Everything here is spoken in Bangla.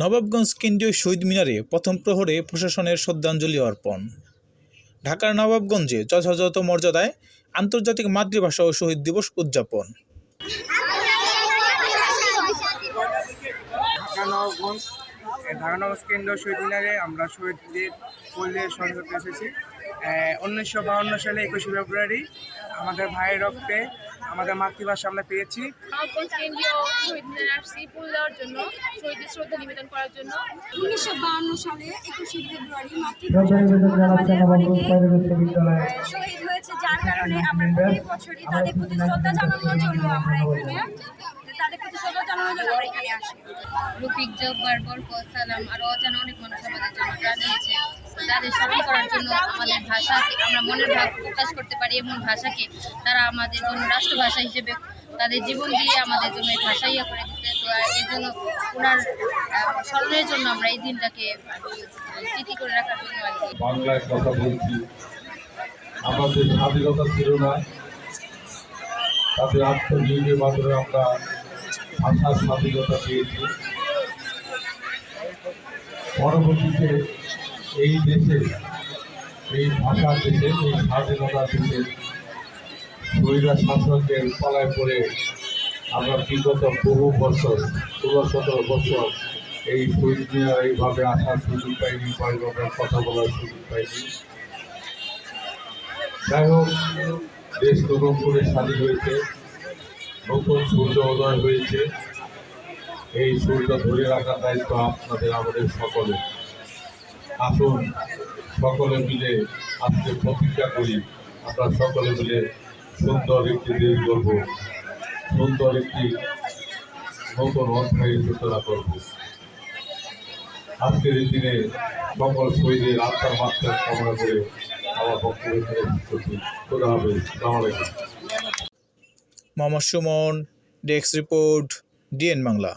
নবাবগঞ্জ কেন্দ্রীয় শহীদ মিনারে প্রথম প্রহরে প্রশাসনের শ্রদ্ধাঞ্জলি অর্পণ। ঢাকার নবাবগঞ্জে যথাযথ মর্যাদায় আন্তর্জাতিক মাতৃভাষা ও শহীদ দিবস উদযাপন। ঢাকা নবাবগঞ্জ ঢাকা নবাবগঞ্জ কেন্দ্রীয় শহীদ মিনারে আমরা শহীদদের পল্লে স্মরণ এসেছি। উনিশশো বাউন্ন সালে একুশে ফেব্রুয়ারি আমাদের ভাইয়ের রক্তে আমাদের মাতৃভাষা আমরা পেয়েছি। জন্য শহীদদের শ্রদ্ধা নিবেদন করার জন্য উনিশশো বাহান্ন সালে একুশে ফেব্রুয়ারি শ্রদ্ধা নিবেদন জানাচ্ছি নবাবগঞ্জ প্রাইভেট বিশ্ববিদ্যালয়ে শহীদ হয়েছে যার কারণে আমরা প্রতি বছরই তাদের প্রতি শ্রদ্ধা জানানোর জন্য আমরা এখানে তাদের প্রতি শ্রদ্ধা জানানোর জন্য আমরা এখানে আসি। রফিক জব্বার বরকত সালাম। আরও অজানা অনেক মানুষ আমাদের জন্য দিয়েছে। তাদের স্মরণ করার জন্য আমাদের ভাষাকে আমরা মনের ভাব প্রকাশ করতে পারি এমন ভাষাকে তারা আমাদের জন্য রাষ্ট্রভাষা হিসেবে তাদের জীবন দিয়ে আমাদের জন্য এই ভাষা ইয়ে করে দিতে তো এই জন্য ওনার স্মরণের জন্য আমরা এই দিনটাকে স্মৃতি করে রাখার জন্য আমাদের স্বাধীনতা ছিল না তাদের আত্মনিয়োগের মাধ্যমে আমরা ভাষার স্বাধীনতা পেয়েছি। পরবর্তীতে এই দেশে এই ভাষার দেশে, এই স্বাধীনতার দেশে মহিলা শাসকের পালায় পড়ে আমরা বিগত বহু বছর, ষোলো, সতেরো বছর এই শহীদ মিনার এইভাবে আসার সুযোগ পাইনি বাড়িভাবে কথা বলার সুযোগ পাইনি। যাই হোক, দেশ নতুন করে স্বাধীন হয়েছে, নতুন সূর্য উদয় হয়েছে। এই সূর্য ধরে রাখার দায়িত্ব আপনাদের, আমাদের সকলে আসুন, সকলে মিলে আজকে প্রতিজ্ঞা করি আমরা সকলে মিলে সুন্দর একটি দেশ গড়ব, সুন্দর একটি নতুন অধ্যায়ের সূচনা করব। আজকের এই দিনে সকল শহীদের আত্মার মাত্রা কামনা করে আমার বক্তব্য খোদা হবে Mohammad Suman desk report, DN Bangla.